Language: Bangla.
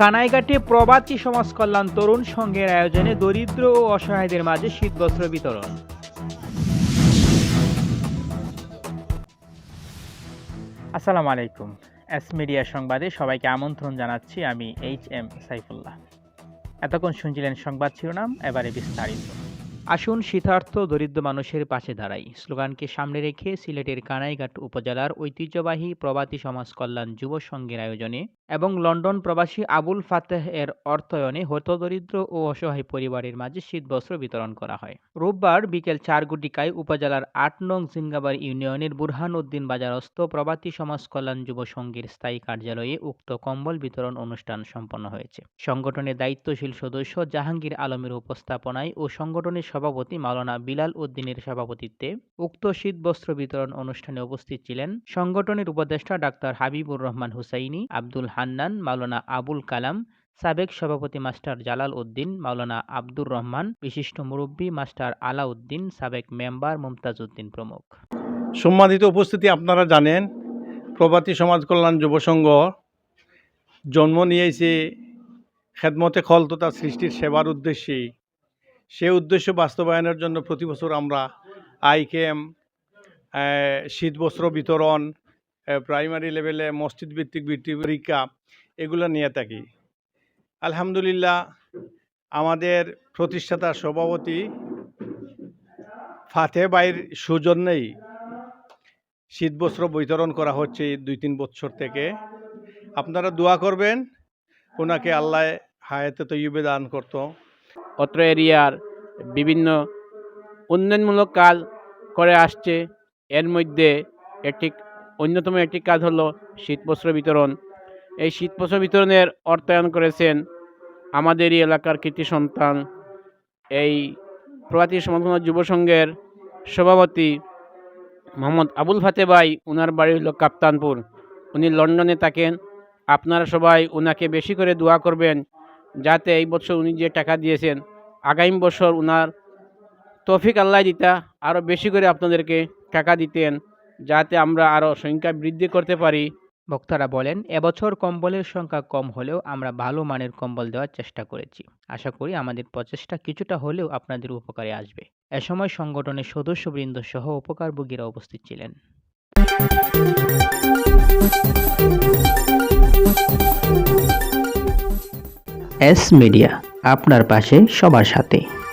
কানাইঘাটে প্রবাসী সমাজ কল্যাণ তরুণ সংঘের আয়োজনে দরিদ্র ও অসহায়দের মাঝে শীতবস্ত্র বিতরণ। আসসালামু আলাইকুম। এস মিডিয়া সংবাদে সবাইকে আমন্ত্রণ জানাচ্ছি আমি এইচ এম সাইফুল্লাহ। এতক্ষণ শুনছিলেন সংবাদ শিরোনাম এবারে বিস্তারিত। আসুন শীতার্থ দরিদ্র মানুষের পাশে দাঁড়াই। স্লোগানকে সামনে রেখে সিলেটের কানাইঘাট উপজেলার ঐতিহ্যবাহী প্রবাসী সমাজ কল্যাণ যুব সংঘের আয়োজনে এবং লন্ডন প্রবাসী আবুল ফাতেহ এর অর্থায়নে হতদরিদ্র ও অসহায় পরিবারের মাঝে শীতবস্ত্র বিতরণ করা হয়। রোববার বিকেল চার গুটিকায় উপজেলার আট নং সিঙ্গাবার ইউনিয়নের বুরহান উদ্দিন বাজারস্থ প্রবাসী সমাজ কল্যাণ যুব সংঘের স্থায়ী কার্যালয়ে উক্ত কম্বল বিতরণ অনুষ্ঠান সম্পন্ন হয়েছে। সংগঠনের দায়িত্বশীল সদস্য জাহাঙ্গীর আলমের উপস্থাপনায় ও সংগঠনের সভাপতি মাওলানা বিলাল উদ্দিনের সভাপতিত্বে উক্ত শীতবস্ত্র বিতরণ অনুষ্ঠানে উপস্থিত ছিলেন সংগঠনের উপদেষ্টা ডাক্তার হাবিবুর রহমান হুসাইনি, আব্দুল হান্নান, মাওলানা আবুল কালাম, সাবেক সভাপতি মাস্টার জালাল উদ্দিন, মাওলানা আব্দুর রহমান, বিশিষ্ট মুরব্বী মাস্টার আলাউদ্দিন, সাবেক মেম্বার মুমতাজ উদ্দিন প্রমুখ। সম্মানিত উপস্থিতি আপনারা জানেন প্রবাসী সমাজ কল্যাণ যুব সংঘ জন্ম নিয়েছে খেদমতে খল তথা সৃষ্টির সেবার উদ্দেশ্যে। সে উদ্দেশ্য বাস্তবায়নের জন্য প্রতি বছর আমরা আই ক্যাম শীতবস্ত্র বিতরণ প্রাইমারি লেভেলে মসজিদ ভিত্তিক পরীক্ষা, এগুলো নিয়ে থাকি। আলহামদুলিল্লাহ, আমাদের প্রতিষ্ঠাতা সভাপতি ফাতে বাইর সৌজন্যেই শীতবস্ত্র বিতরণ করা হচ্ছে দুই তিন বছর থেকে। আপনারা দোয়া করবেন, ওনাকে আল্লাহ হায়াতে তৈবে দান করতো। অত্র এরিয়ার বিভিন্ন উন্নয়নমূলক কাজ করে আসছে। এর মধ্যে একটি অন্যতম একটি কাজ হলো শীতবস্ত্র বিতরণ। এই শীতবস্ত্র বিতরণের অর্থায়ন করেছেন আমাদেরই এলাকার কৃতি সন্তান, এই প্রবাসী সমাজ যুব সংঘের সভাপতি মোহাম্মদ আবুল ফাতে ভাই ওনার বাড়ি হলো কাপ্তানপুর। উনি লন্ডনে থাকেন। আপনারা সবাই ওনাকে বেশি করে দোয়া করবেন যাতে এই বছর উনি যে টাকা দিয়েছেন, আগামী বছর উনার তৌফিক আল্লাহ দিতা আরও বেশি করে আপনাদেরকে টাকা দিতেন। যাতে আমরা আরও সংখ্যা বৃদ্ধি করতে পারি। বক্তারা বলেন এবছর কম্বলের সংখ্যা কম হলেও আমরা ভালো মানের কম্বল দেওয়ার চেষ্টা করেছি। আশা করি আমাদের প্রচেষ্টা কিছুটা হলেও আপনাদের উপকারে আসবে। এ সময় সংগঠনের সদস্যবৃন্দ সহ উপকারভোগীরা উপস্থিত ছিলেন। এস মিডিয়া আপনার পাশে সবার সাথে।